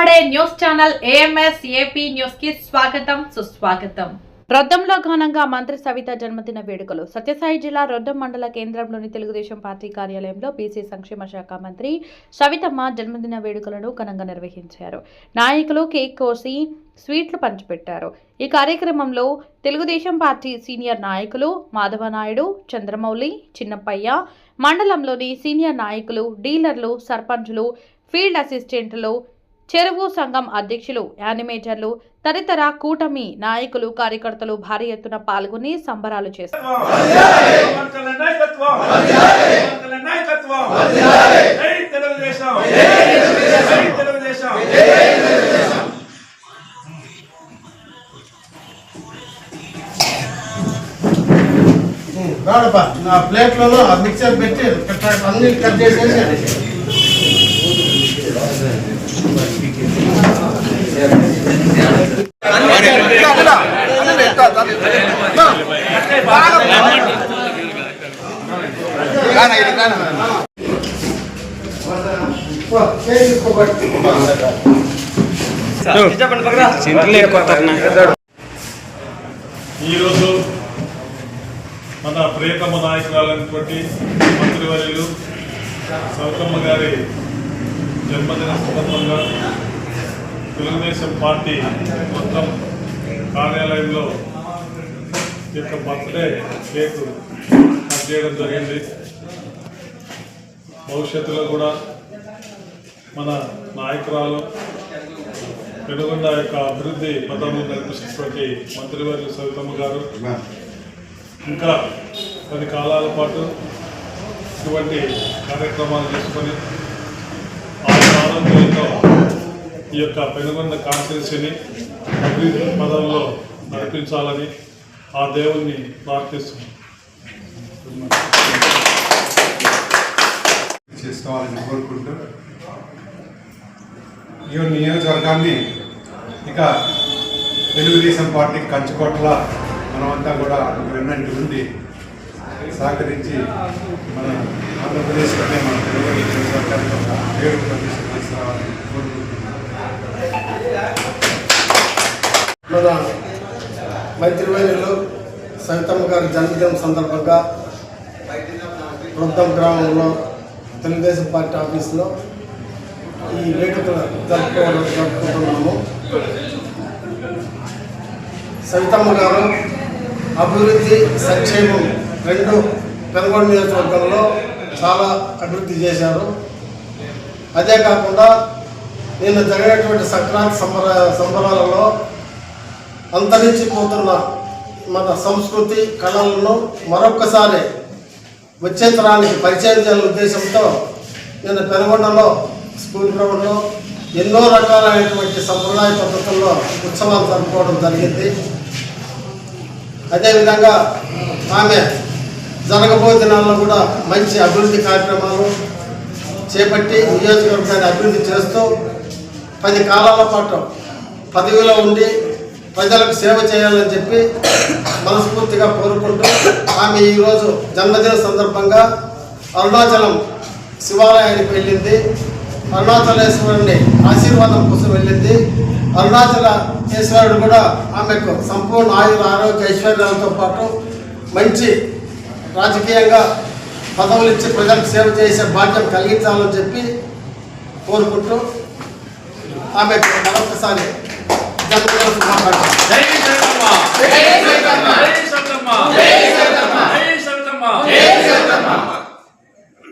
మాట్లాడే news channel AMS AP న్యూస్కి స్వాగతం సుస్వాగతం. రొద్దంలో ఘనంగా మంత్రి సవిత జన్మదిన వేడుకలు. సత్యసాయి జిల్లా రొద్దం మండల కేంద్రంలోని తెలుగుదేశం పార్టీ కార్యాలయంలో బీసీ సంక్షేమ శాఖ మంత్రి సవితమ్మ జన్మదిన వేడుకలను ఘనంగా నిర్వహించారు. నాయకులు కేక్ కోసి స్వీట్లు పంచిపెట్టారు. ఈ కార్యక్రమంలో తెలుగుదేశం పార్టీ సీనియర్ నాయకులు మాధవనాయుడు చంద్రమౌళి చిన్నప్పయ్య మండలంలోని సీనియర్ నాయకులు డీలర్లు సర్పంచులు ఫీల్డ్ అసిస్టెంట్లు చెరువు సంఘం అధ్యక్షులు యానిమేటర్లు తదితర కూటమి నాయకులు కార్యకర్తలు భారీ ఎత్తున పాల్గొని సంబరాలు చేస్తారు. పవన్ నా ప్లేట్లలో ఆ మిక్సర్ పెట్టి అన్ని కట్ చేసేసి ఈరోజు మన ప్రియతమ నాయకురాలైనటువంటి మంత్రివర్యులు సౌతమ్మ గారి జన్మదిన సందర్భంగా తెలుగుదేశం పార్టీ మొత్తం కార్యాలయంలో యొక్క బర్త్డే కేక్ కట్ చేయడం జరిగింది. భవిష్యత్తులో కూడా మన నాయకురాలు పెనుగొండ యొక్క అభివృద్ధి పదంలో నడిపిస్తున్నటువంటి మంత్రివర్యులు సవితమ్మ గారు. ఇంకా పది కాలాల పాటు ఇటువంటి కార్యక్రమాలు చేసుకొని ఆ ప్రారంభంతో ఈ యొక్క పెనుగొండ కాన్స్టిట్యూన్సీని అభివృద్ధి పదంలో నడిపించాలని ఆ దేవుణ్ణి ప్రార్థిస్తున్నాం చేసుకోవాలని కోరుకుంటూ ఈ నియోజకవర్గాన్ని ఇక తెలుగుదేశం పార్టీ కంచుకోట్ల మనమంతా కూడా వెన్నంటి ఉండి సహకరించి మన ఆంధ్రప్రదేశ్లోనే మన తెలుగు నియోజకవర్గానికి ఒక పేరు ప్రదేశం మంత్రివర్యులు సవితమ్మ గారి జన్మదినం సందర్భంగా వృద్ధం గ్రామంలో తెలుగుదేశం పార్టీ ఆఫీసులో ఈ వేడుకలు జరుపుకోవడం జరుపుకుంటున్నాము. సవితమ్మ గారు అభివృద్ధి సంక్షేమం రెండు పెనుగొండ నియోజకవర్గంలో చాలా అభివృద్ధి చేశారు. అదే కాకుండా నిన్న జరిగినటువంటి సంక్రాంతి సంబర సంబరాలలో అంతరించిపోతున్న మన సంస్కృతి కళలను మరొక్కసారి వచ్చే తరానికి పరిచయం చేయాలనే ఉద్దేశంతో నేను పెనుగొండలో స్కూల్ గ్రౌండ్లో ఎన్నో రకాలైనటువంటి సంప్రదాయ పద్ధతుల్లో ఉత్సవాలు జరుపుకోవడం జరిగింది. అదేవిధంగా ఆమె జరగబోయే దినాల్లో కూడా మంచి అభివృద్ధి కార్యక్రమాలు చేపట్టి నియోజకవర్గాన్ని అభివృద్ధి చేస్తూ పది కాలాల పాటు పదవిలో ఉండి ప్రజలకు సేవ చేయాలని చెప్పి మనస్ఫూర్తిగా కోరుకుంటూ ఆమె ఈరోజు జన్మదిన సందర్భంగా అరుణాచలం శివాలయానికి వెళ్ళింది. అరుణాచలేశ్వరుని ఆశీర్వాదం కోసం వెళ్ళింది. అరుణాచలేశ్వరుడు కూడా ఆమెకు సంపూర్ణ ఆయుర ఆరోగ్య ఐశ్వర్యాలతో పాటు మంచి రాజకీయంగా పదవులు ఇచ్చి ప్రజలకు సేవ చేసే బాధ్యత కలిగించాలని చెప్పి కోరుకుంటూ ఆమెకు మరొకసారి జన్మదిన శుభాకాంక్షలు.